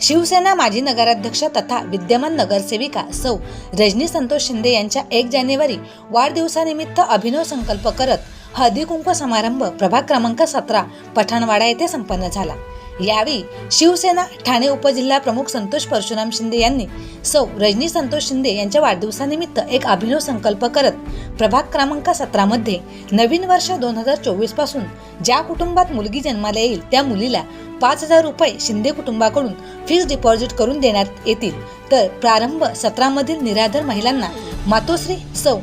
शिवसेना माजी नगराध्यक्ष तथा विद्यमान नगरसेविका सौ रजनी संतोष शिंदे यांच्या एक जानेवारी वाढदिवसानिमित्त अभिनव संकल्प करत हळदी कुंकू समारंभ प्रभाग क्रमांक सतरा पठाणवाडा येथे संपन्न झाला. यावेळी शिवसेना ठाणे उपजिल्हा प्रमुख संतोष परशुराम शिंदे यांनी सौ रजनी संतोष शिंदे यांच्या वाढदिवसानिमित्त एक अभिनव संकल्प करत प्रभाग क्रमांक सतरामध्ये नवीन वर्ष दोन हजार चोवीसपासून ज्या कुटुंबात मुलगी जन्माला येईल त्या मुलीला पाच हजार रुपये शिंदे कुटुंबाकडून फिक्स डिपॉझिट करून देण्यात येतील. तर प्रारंभ सत्रामधील निराधार महिलांना मातोश्री सौ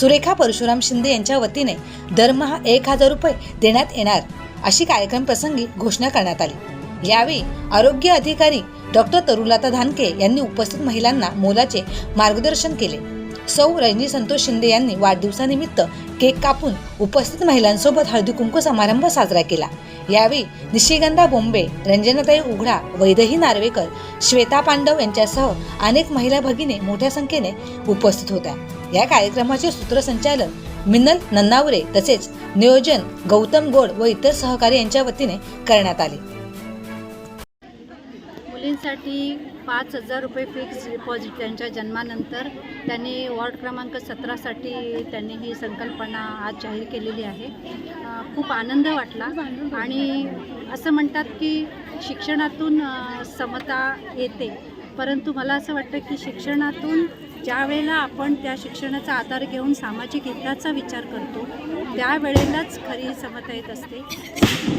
सुरेखा परशुराम शिंदे यांच्या वतीने दरमहा एक हजार रुपये देण्यात येणार अशी कार्यक्रम प्रसंगी घोषणा करण्यात आली. यावेळी आरोग्य अधिकारी डॉक्टर तरुलता धानके यांनी उपस्थित महिलांना मोलाचे मार्गदर्शन केले. सौ रजनी संतोष शिंदे यांनी वाढदिवसानिमित्त केक कापून उपस्थित महिलांसोबत हळदी कुंकू समारंभ साजरा केला. यावेळी निशिगंधा बोंबे रंजनाताई उघडा वैदही नार्वेकर श्वेता पांडव यांच्यासह अनेक महिला भगिनी मोठ्या संख्येने उपस्थित होत्या. या कार्यक्रमाचे सूत्रसंचालन मिनल नन्नावरे तसेच नियोजन गौतम गोड व इतर सहकारी यांच्या वतीने करण्यात आले. मुलींसाठी पाच हजार रुपये फिक्स डिपॉझिट त्यांच्या जन्मानंतर त्यांनी वॉर्ड क्रमांक सतरासाठी त्यांनी ही संकल्पना आज जाहीर केलेली आहे. खूप आनंद वाटला आणि असं म्हणतात की शिक्षणातून समता येते. परंतु मला असं वाटतं की शिक्षणातून ज्या वेळेला आपण त्या शिक्षणाचा आधार घेऊन सामाजिक हिताचा विचार करतो त्यावेळेलाच खरी समता येत असते.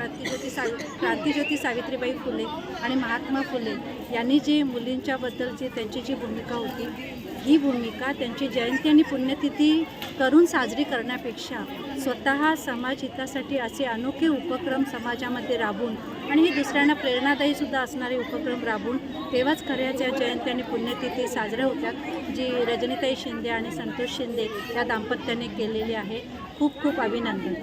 क्रांतिज्योती सावि क्रांतिज्योती सावित्रीबाई फुले आणि महात्मा फुले यांनी जी मुलींच्याबद्दल जी त्यांची जी भूमिका होती ही भूमिका त्यांची जयंती आणि पुण्यतिथी करून साजरी करण्यापेक्षा स्वतः समाज हितासाठी असे अनोखे उपक्रम समाजामध्ये राबून आणि हे दुसऱ्यांना प्रेरणादायीसुद्धा असणारे उपक्रम राबून तेव्हाच खऱ्या ज्या जयंती आणि पुण्यतिथी साजऱ्या होत्या जी रजनीताई शिंदे आणि संतोष शिंदे या दाम्पत्याने केलेली आहे. खूप खूप अभिनंदन.